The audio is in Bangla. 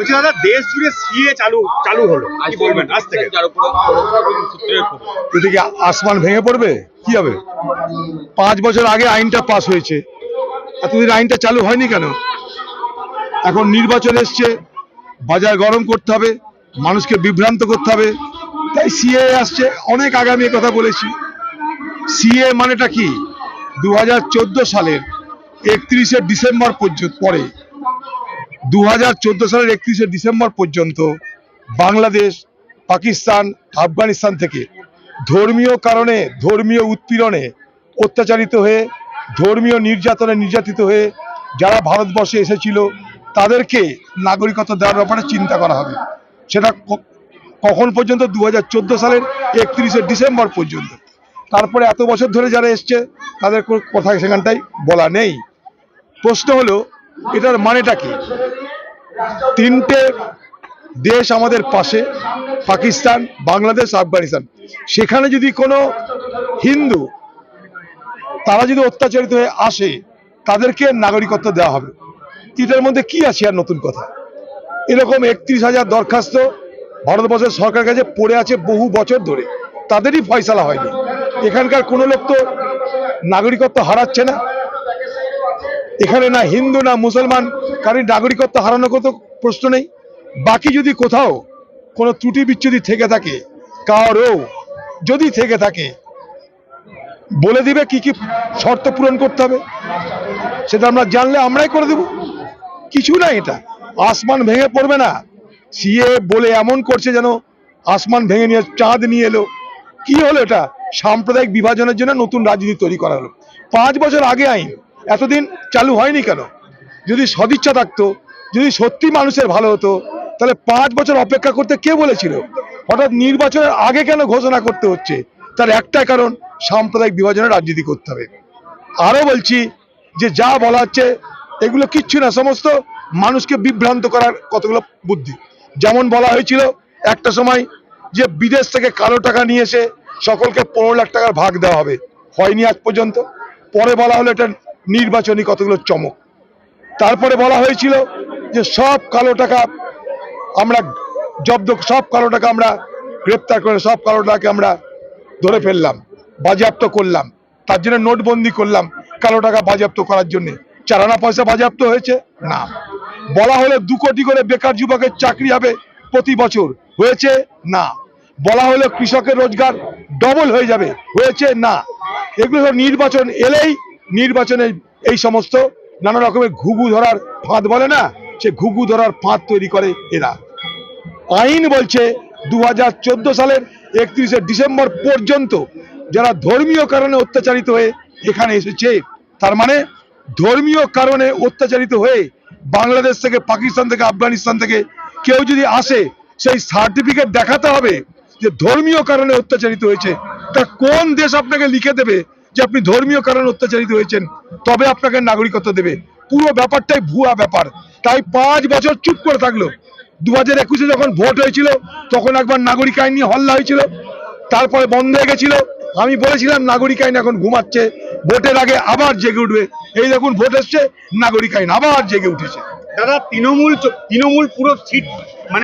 বলছি দাদা দেশ জুড়ে সিএ চালু চালু হলো। কি বলবেন? আজ থেকে? খবর। এদিকে আসমান ভেঙে পড়বে? কি হবে? পাঁচ বছর আগে আইনটা পাস হয়েছে। এতদিন আইনটা চালু হয়নি কেন? এখন নির্বাচন এসছে বাজার গরম করতে হবে মানুষকে বিভ্রান্ত করতে হবে। তাই সিএ আসছে অনেক আগামী কথা বলেছি। সিএ মানেটা কি? দু হাজার চোদ্দ সালের একত্রিশে ডিসেম্বর পর্যন্ত পরে। দু হাজার চোদ্দ সালের একত্রিশে ডিসেম্বর পর্যন্ত বাংলাদেশ, পাকিস্তান, আফগানিস্তান থেকে ধর্মীয় কারণে, ধর্মীয় উৎপীড়নে অত্যাচারিত হয়ে, ধর্মীয় নির্যাতনে নির্যাতিত হয়ে যারা ভারতবর্ষে এসেছিল, তাদেরকে নাগরিকত্ব দেওয়ার ব্যাপারে চিন্তা করা হবে। সেটা কখন পর্যন্ত? দু হাজার চোদ্দ সালের একত্রিশে ডিসেম্বর পর্যন্ত। তারপরে এত বছর ধরে যারা এসছে, তাদের কথা সেখানটাই বলা নেই। প্রশ্ন হলো এটার মানেটা কি? তিনটে দেশ আমাদের পাশে, পাকিস্তান, বাংলাদেশ, আফগানিস্তান। সেখানে যদি কোনো হিন্দু, তারা যদি অত্যাচারিত হয়ে আসে, তাদেরকে নাগরিকত্ব দেওয়া হবে। এটার মধ্যে কি আছে আর নতুন কথা? এরকম একত্রিশ হাজার দরখাস্ত ভারতবর্ষের সরকার কাছে পড়ে আছে বহু বছর ধরে। তাদেরই ফয়সালা হয়নি। এখানকার কোনো লোক তো নাগরিকত্ব হারাচ্ছে না। এখানে না হিন্দু, না মুসলমান কারণ নাগরিকত্ব হারানো কত প্রশ্ন নেই। বাকি যদি কোথাও কোনো ত্রুটি বিচ্ছুতি থেকে থাকে কারও যদি থেকে থাকে, বলে দিবে কি কি শর্ত পূরণ করতে হবে। সেটা আমরা জানলে আমরাই করে দেব। কিছু না এটা। আসমান ভেঙে পড়বে না। সিএ বলে এমন করছে যেন আসমান ভেঙে নিয়ে, চাঁদ নিয়ে এলো। কি হলো এটা? সাম্প্রদায়িক বিভাজনের জন্য নতুন রাজনীতি তৈরি করা হলো। পাঁচ বছর আগে আইন এতদিন চালু হয়নি কেন? যদি সদিচ্ছা থাকতো, যদি সত্যি মানুষের ভালো হতো, তাহলে পাঁচ বছর অপেক্ষা করতে কে বলেছিল? হঠাৎ নির্বাচনের আগে কেন ঘোষণা করতে হচ্ছে? তার একটাই কারণ, সাম্প্রদায়িক বিভাজনের রাজনীতি করতে হবে। আরও বলছি যে যা বলা হচ্ছে, এগুলো কিচ্ছু না, সমস্ত মানুষকে বিভ্রান্ত করার কতগুলো বুদ্ধি। যেমন বলা হয়েছিল, একটা সময় যে বিদেশ থেকে কালো টাকা নিয়ে এসে সকলকে পনেরো লাখ টাকার ভাগ দেওয়া হবে। হয়নি আজ পর্যন্ত। পরে বলা হলো এটা নির্বাচনী কতগুলো চমক। তারপরে বলা হয়েছিল যে সব কালো টাকা আমরা জব্দ, সব কালো টাকা আমরা গ্রেপ্তার করে, সব কালো টাকাকে আমরা ধরে ফেললাম, বাজেয়াপ্ত করলাম। তার জন্য নোটবন্দি করলাম কালো টাকা বাজেয়াপ্ত করার জন্য। চারানা পয়সা বাজেয়াপ্ত হয়েছে? না। বলা হলো দু কোটি করে বেকার যুবকের চাকরি হবে প্রতি বছর। হয়েছে? না। বলা হলো কৃষকের রোজগার ডবল হয়ে যাবে। হয়েছে? না। এগুলো নির্বাচন এলেই নির্বাচনে এই সমস্ত নানা রকমের ঘুঘু ধরার ফাঁদ বলে না? সে ঘুঘু ধরার ফাঁদ তৈরি করে এরা। আইন বলছে দু হাজার চোদ্দ সালের একত্রিশে ডিসেম্বর পর্যন্ত যারা ধর্মীয় কারণে অত্যাচারিত হয়ে এখানে এসেছে, তার মানে ধর্মীয় কারণে অত্যাচারিত হয়ে বাংলাদেশ থেকে, পাকিস্তান থেকে, আফগানিস্তান থেকে কেউ যদি আসে, সেই সার্টিফিকেট দেখাতে হবে যে ধর্মীয় কারণে অত্যাচারিত হয়েছে। তা কোন দেশ আপনাকে লিখে দেবে? যে আপনি ধর্মীয় কারণে অত্যাচারিত হয়েছেন, তবে আপনাকে নাগরিকত্ব দেবে। পুরো ব্যাপারটাই ভুয়া ব্যাপার। তাই পাঁচ বছর চুপ করে থাকল। দু হাজার একুশে যখন ভোট হয়েছিল, তখন একবার নাগরিক আইন নিয়ে হল্লা হয়েছিল। তারপরে বন্ধ হয়ে গেছিল। আমি বলেছিলাম, নাগরিক আইন এখন ঘুমাচ্ছে। ভোটের আগে আবার জেগে উঠবে। এই দেখুন, ভোট এসছে, নাগরিক আইন আবার জেগে উঠেছে। দাদা, তৃণমূল তৃণমূল পুরো সিট